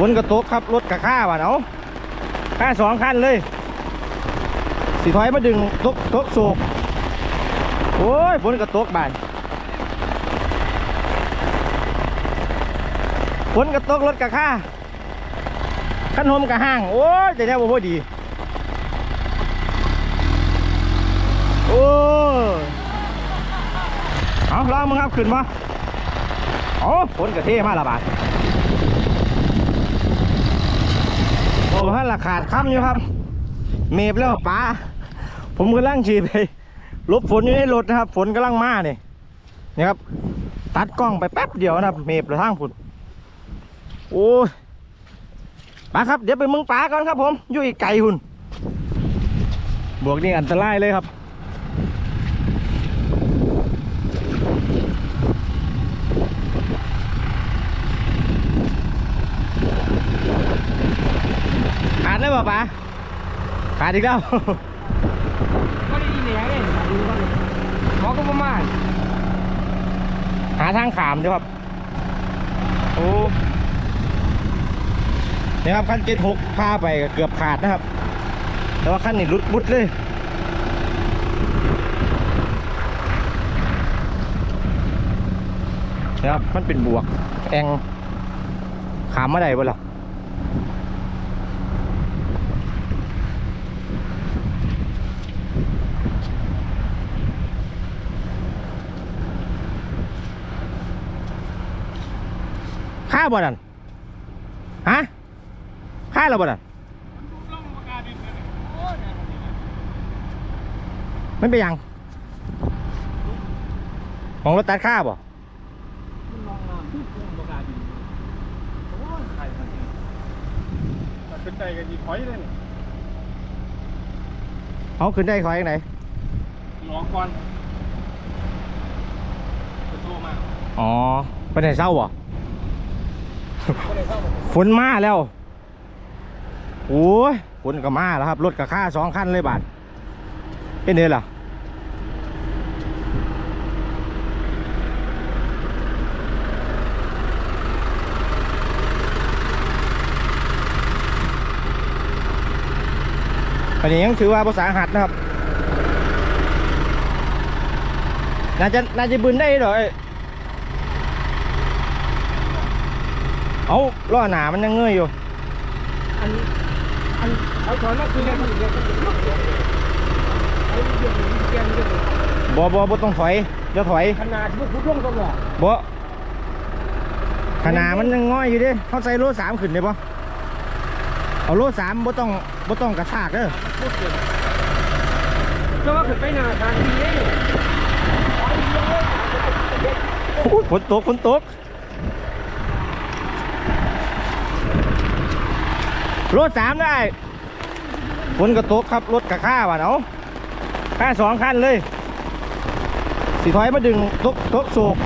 ฝนกระตกครับรถกระค่าว่ะเนาะค่าสองคันเลย สีถอยมาดึงตกตกโศกโอ้ยฝนกระตกบานฝนกระตกรถกระค่าขันหมกระห้าง โอ้ยแต่แน่บ่ดี โอ้เอาลองมึงครับขึ้นมาโอ้ฝนกระเทมาละบาท โอ้ท่านละขาดคำอยู่ครับ เมบแล้วป้าผมกำลังฉีไปลบฝนอยู่ในรถนะครับ ฝนกำลังมาเนี่ยนะครับ ตัดกล้องไปแป๊บเดียวนะครับ เมฟเลยทางฝนโอ้ยป้าครับ เดี๋ยวไปมึงป้าก่อนครับ ผมอยู่อีกไกลหุ่นบวกนี่อันตรายเลยครับ ขาดเลยเปล่าป้า ขาดอีกแล้วก็ได้ยินเสียงเลยดูก่อนหมอก็ประมาณหาทางขามด้วยครับโอ้นี่ครับขั้นเจ็ดหกพาไปก็เกือบขาดนะครับ แต่ว่าขั้นนี้รุดบุดเลยนะครับมันเป็นบวก แองขามมาได้บ่ล่ะ ค่าบ่นั่นฮะค่าเราบ่นั่นมันเป็นหยังของรถตัดค่าบ่มันลองน้ำทุกคนประกาศดีโอ้ยใครทำเองตัดเป็นใจกันดีถอยเลยนี่เอาขึ้นได้คอยยังไงลองก่อนจะโทรมาอ๋อไปไหนเศร้าบ่ก็เลยเข้า ฝนมาแล้ว โอ้ยฝนก็มาแล้วครับ รถกับค่าสองคันเลยบาทเป็นเดือนล่ะอันนี้ยังถือว่าภาษาหัดนะครับ น่าจะน่าจะบึนได้หรอ เอาล้อหนามันยังเงยอยู่ อันอันเอาถอนมาคืนกันอีกแล้วก็จะเอบอบอต้องถอยจะถอยขนาดที่พุทธลงตลอบอขนาดมันยังง่อยอยู่ดิเขาใส่โลสามขึ้นได้ปะเอาโลสามบ่ต้องบ่ต้องกระชากเด้อเกินก็ว่าขึ้นไปหนาทางนี้โอ้ยฝนตกฝนตก โลสามได้ฝนก็ตกครับรถกับข้าว่ะเนาะค่าสองคันเลย สีถอยมาดึงตกตกโศก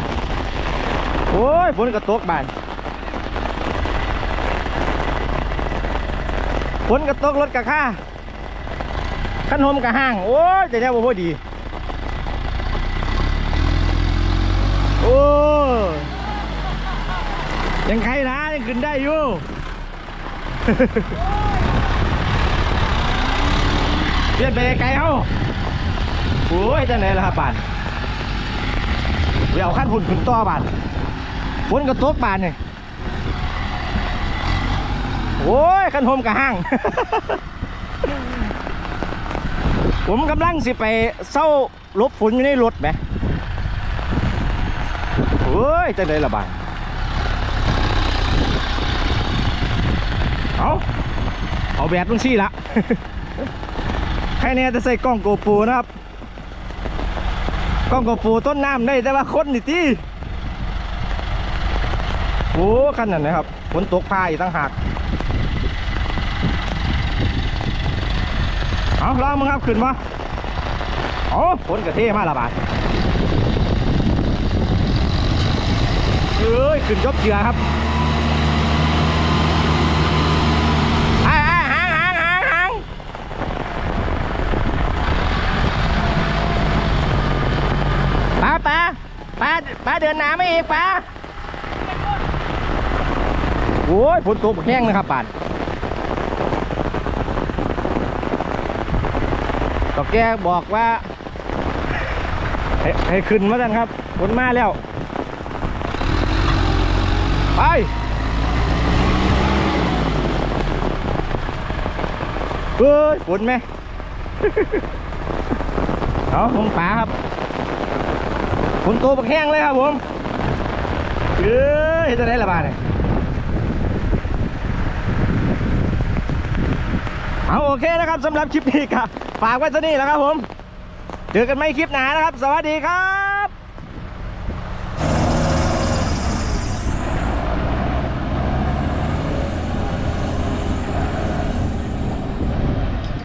โอ้ยฝนก็ตกบานฝนก็ตกรถกับข้าขันหมกับห้าง โอ้ยแต่แน่บ่พอดี โอ้ยยังใครนะยังขึ้นได้อยู่ เปลี่ยนไปไกลเฮาโอ้ยจังไหนล่ะครับบานไปเอาขั้นหุ่นขึ้นต่อบานฝนกระตกบานเนี่ยโอ้ยขั้นหมกับห้าง ผมกำลังสิไปเศร้าลบฝนอยู่ในรถไหมเฮ้ยจังไดล่ะบาน เอาเอาแบบมึงซี่ละแค่นี้จะใส่กล้องโกโปรนะครับ กล้องโกโปรต้นน้ำได้แต่ว่าคนนี่ตีโอ้ขนาดนะครับฝนตกพาอีกตั้งหากเอาลองมึงครับขึ้นมาโอ้ฝนกระเทมาละบาทเอ้ยขึ้นยกเชือครับไอ้ไอ้หางหางหางหางป้าป้า ป้าป้าเดินหนาไม่อีกป้าโอ้ยฝนตกแห้งนะครับป่านต่อแกบอกว่า ให้ให้ขึ้นมากันครับฝนมาแล้ว ไปเฮ้ยฝนไหม เอาผมป๋าครับ ฝนตัวบักแห้งเลยครับผมเอ้ยจะได้ละบาทเนี่ยเอาโอเคนะครับสำหรับคลิปนี้ครับฝากไว้ซะนี่แล้วครับผม เจอกันไม่คลิปหนานะครับ สวัสดีครับ